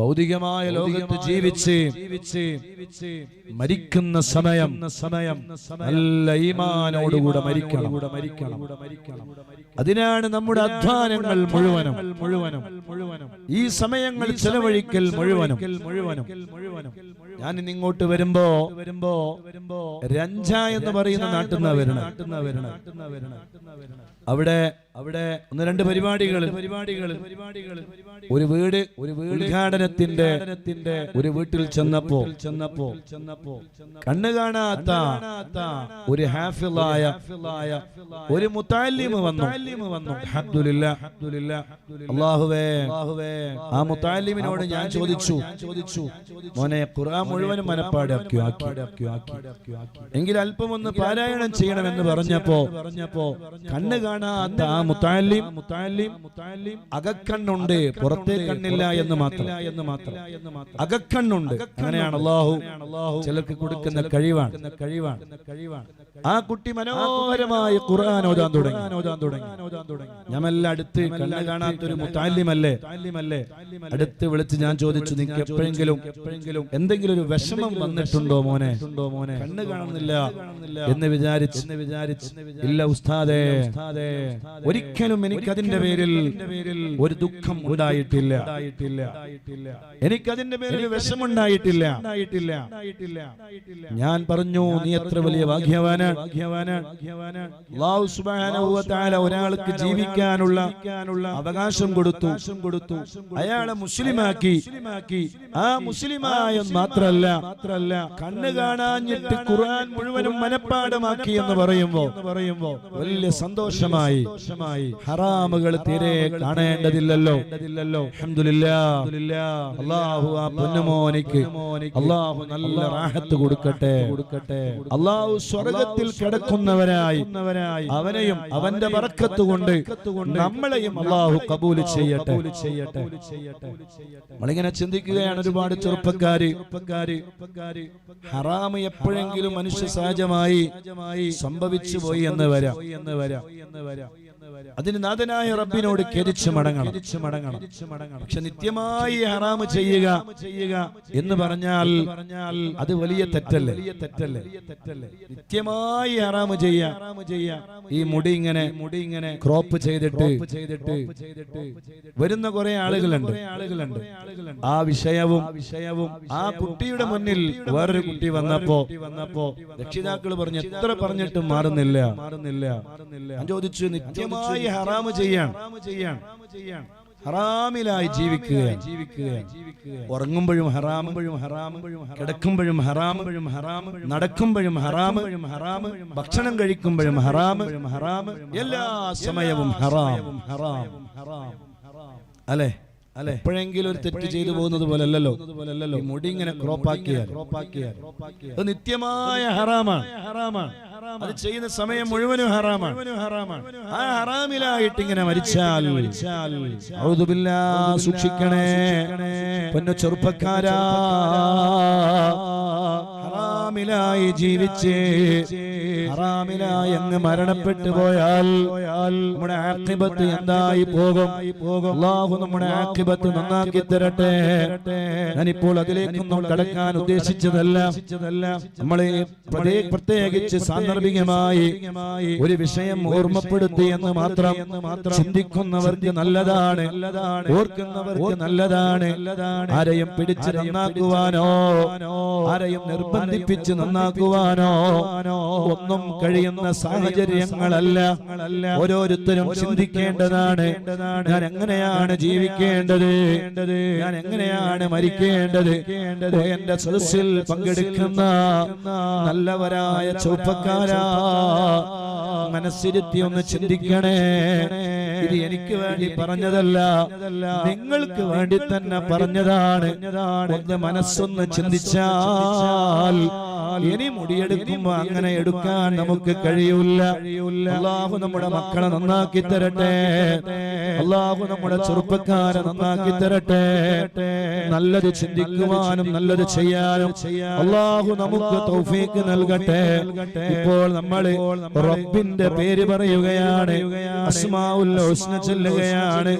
ഭൗതികമായ ലോകത്ത് ജീവിച്ച് മരിക്കുന്ന സമയം സമയം നല്ല ഈമാനോടുകൂടെ മരിക്കണം. മരിക്കണം. അതിനാണ് നമ്മുടെ അധ്വാനങ്ങൾ മുഴുവനും. മുഴുവനും മുഴുവനും. ഈ സമയങ്ങൾ ചെലവഴിക്കൽ മുഴുവനും. മുഴുവനും മുഴുവനും. ഞാൻ ഇങ്ങോട്ട് വരുമ്പോ വരുമ്പോ വരുമ്പോ രഞ്ജ എന്ന് പറയുന്ന നാട്ടിൽ നിന്നാ വരണം അവിടെ അവിടെ ഒന്ന് രണ്ട് പരിപാടികൾ പരിപാടികൾ പരിപാടികൾ ഒരു വീട് ഒരു വീട് ഉദ്ഘാടനത്തിന്റെ ഒരു വീട്ടിൽ ചെന്നപ്പോ ചെന്നപ്പോ ചെന്നപ്പോ കണ്ണു കാണാത്ത ഒരു ഹാഫിളായ ഒരു മുത്താലിമ് വന്നു. വന്നു. അബ്ദുലില്ലാ അള്ളാഹുവേ ആ മുത്താലിമിനോട് ഞാൻ ചോദിച്ചു. ചോദിച്ചു. മോനെ ഖുർആൻ മുഴുവനും മനപ്പാടാക്കി ആക്കി ആക്കി എങ്കിൽ അല്പം ഒന്ന് പാരായണം ചെയ്യണമെന്ന് പറഞ്ഞപ്പോ പറഞ്ഞപ്പോ കണ്ണ് കാണാത്ത ആ മുത്താലിം മുത്താലിം മുത്താലിം അകക്കണ്ണുണ്ട് പുറത്തെ കണ്ണില്ല എന്ന് മാത്രം. എന്ന് മാത്രം. അകക്കണ്ണുണ്ട്. അങ്ങനെയാണ് അള്ളാഹു ചിലർക്ക് കൊടുക്കുന്ന കഴിവാണ്. കഴിവാണ് കഴിവാണ്. ആ കുട്ടി മനോഹരമായി ഖുർആൻ ഓതാൻ തുടങ്ങി. ഓതാൻ തുടങ്ങി. ഓതാൻ തുടങ്ങി ഞമെല്ലാം അടുത്ത് കണ്ണ് കാണാത്തൊരു മുത്താലിമല്ലേ? താലിമല്ലേ അടുത്ത് വിളിച്ച് ഞാൻ ചോദിച്ചു നിങ്ങൾക്ക് എപ്പോഴെങ്കിലും എപ്പോഴെങ്കിലും എന്തെങ്കിലും ഒരു വിഷമം വന്നിട്ടുണ്ടോ മോനെ? ഉണ്ടോ മോനെ? കണ്ണ് കാണുന്നില്ല എന്ന് വിചാരിച്ച് എന്ന് വിചാരിച്ച് ഇല്ല ഉസ്താദേ ഒരിക്കലും എനിക്ക് അതിന്റെ പേരിൽ ഒരു ദുഃഖം ഉണ്ടായിട്ടില്ല. എനിക്ക് അതിന്റെ പേരിൽ വിഷമുണ്ടായിട്ടില്ല ഞാൻ പറഞ്ഞു നീ എത്ര വലിയ തആല ഒരാൾക്ക് ജീവിക്കാനുള്ള അവകാശം കൊടുത്തു. കൊടുത്തു. അയാളെ മുസ്ലിമാക്കി. ആ മുസ്ലിമായ മാത്രല്ല. മാത്രല്ല. കണ്ണ് കാണാഞ്ഞിട്ട് ഖുർആൻ മുഴുവനും മനഃപ്പാടമാക്കി എന്ന് പറയുമ്പോ പറയുമ്പോ വലിയ സന്തോഷമായി. ഹറാമുകൾ തീരെ കാണേണ്ടതില്ലല്ലോ. അള്ളാഹു ആ പൊന്നുമോനിക്ക് അള്ളാഹു നല്ല റാഹത്ത് കൊടുക്കട്ടെ. കൊടുക്കട്ടെ. അള്ളാഹു സ്വർഗത്തിൽ കിടക്കുന്നവരായി അവനെയും അവന്റെ വറക്കത്ത് കൊണ്ട് നമ്മളെയും അള്ളാഹു കബൂൽ ചെയ്യട്ടെ. ചെയ്യട്ടെ. നമ്മളിങ്ങനെ ചിന്തിക്കുകയാണ് ഒരുപാട് ചെറുപ്പക്കാര്. ചെറുപ്പക്കാര്. ഹറാമ് എപ്പോഴെങ്കിലും മനുഷ്യ സഹജമായി സംഭവിച്ചു പോയി എന്ന് വരാം. എന്ന് വരാം എന്ന് വരാം. അതിന് നാഥനായ റബ്ബിനോട് കെരിച്ചു മടങ്ങണം. മടങ്ങണം. പക്ഷെ നിത്യമായി ഹറാമ് ചെയ്യുക ചെയ്യുക എന്ന് പറഞ്ഞാൽ പറഞ്ഞാൽ അത് വലിയ തെറ്റല്ലേ? തെറ്റല്ലേ തെറ്റല്ലേ? നിത്യമായി ഹറാമ് ചെയ്യുക. ചെയ്യാ ഈ മുടി ഇങ്ങനെ മുടി ഇങ്ങനെ ക്രോപ്പ് ചെയ്തിട്ട് ചെയ്തിട്ട് വരുന്ന കുറെ ആളുകളുണ്ട്. ആളുകളുണ്ട് ആ വിഷയവും വിഷയവും ആ കുട്ടിയുടെ മുന്നിൽ വേറൊരു കുട്ടി വന്നപ്പോ വന്നപ്പോ രക്ഷിതാക്കൾ പറഞ്ഞു എത്ര പറഞ്ഞിട്ടും മാറുന്നില്ല. മാറുന്നില്ല ഞാൻ ചോദിച്ചു നിത്യമായി ഹറാമ് ചെയ്യാൻ ചെയ്യാൻ. ഹറാമിലായി ജീവിക്കുക ജീവിക്കുക ഉറങ്ങുമ്പോഴും ഹറാമുമ്പോഴും ഹറാമുമ്പോഴും കിടക്കുമ്പോഴും ഹറാമുമ്പോഴും ഹറാമ് നടക്കുമ്പോഴും ഹറാമും ഹറാമ് ഭക്ഷണം കഴിക്കുമ്പോഴും ഹറാമ് ഹറാമ് എല്ലാ സമയവും ഹറാം ഹറാം ഹറാം അല്ലേ? അല്ലെ? എപ്പോഴെങ്കിലും ഒരു തെറ്റ് ചെയ്തു പോകുന്നത് പോലെ അല്ലല്ലോ മുടി ഇങ്ങനെ ക്രോപ്പാക്കിയാൽ. ക്രോപ്പാക്കിയാൽ. നിത്യമായ ഹറാമാണ്. ഹറാമാണ്. അത് ചെയ്യുന്ന സമയം മുഴുവനും ഹറാമാണ്. ആ ഹറാമിലായിട്ട് ഇങ്ങനെ മരിച്ചാൽ സൂക്ഷിക്കണേ. പൊന്നു ചെറുപ്പക്കാരാ. ഹറാമിലായി ജീവിച്ച് ഹറാമിലായി അങ്ങ് മരണപ്പെട്ടു പോയാൽ നമ്മുടെ ആക്ഷിപത്ത് എന്തായി പോകും? അള്ളാഹു നമ്മുടെ ആക്ഷിപത്ത് നന്നാക്കി തരട്ടെ. ഞാനിപ്പോൾ അതിലേക്കൊന്നും കടക്കാൻ ഉദ്ദേശിച്ചതല്ല. നമ്മളെ പ്രത്യേകിച്ച് സാന്ദർഭികമായി ഒരു വിഷയം ഓർമ്മപ്പെടുത്തി എന്ന് മാത്രം ചിന്തിക്കുന്നവർക്ക് നല്ലതാണ്. ഓർക്കുന്നവർക്ക് നല്ലതാണ്. ആരെയും പിടിച്ച് നന്നാക്കുവാനോ ആരെയും നിർബന്ധിപ്പിച്ച് നന്നാക്കുവാനോ ഒന്നും കഴിയുന്ന സാഹചര്യങ്ങളല്ല. ഓരോരുത്തരും ചിന്തിക്കേണ്ടതാണ്. ഞാൻ എങ്ങനെയാണ് ജീവിക്കേണ്ടത്? ഞാൻ എങ്ങനെയാണ് മരിക്കേണ്ടത്? എന്റെ സദസ്സിൽ പങ്കെടുക്കുന്ന നല്ലവരായ ചെറുപ്പക്കാരാ. മനസ്സിരുത്തി ഒന്ന് ചിന്തിക്കണേ. ഇത് എനിക്ക് വേണ്ടി പറഞ്ഞതല്ല. നിങ്ങൾക്ക് വേണ്ടി തന്നെ പറഞ്ഞതാണ്. ഒന്ന് മനസ്സൊന്ന് ചിന്തിച്ചാൽ ഇനി മുടിയെടുക്കുമ്പോ അങ്ങനെ എടുക്കാൻ നമുക്ക് കഴിയൂല. അള്ളാഹു നമ്മുടെ മക്കളെ നന്നാക്കി തരട്ടെ. അള്ളാഹു നമ്മുടെ ചെറുപ്പക്കാരെ നന്നാക്കി തരട്ടെ. നല്ലത് ചിന്തിക്കുവാനും നല്ലത് ചെയ്യാനും അള്ളാഹു നമുക്ക് തൗഫീക്ക് നൽകട്ടെ. ഇപ്പോൾ നമ്മൾ റബ്ബിന്റെ പേര് പറയുകയാണ്. അസ്മാഉൽ ഹുസ്ന ചൊല്ലുകയാണ്.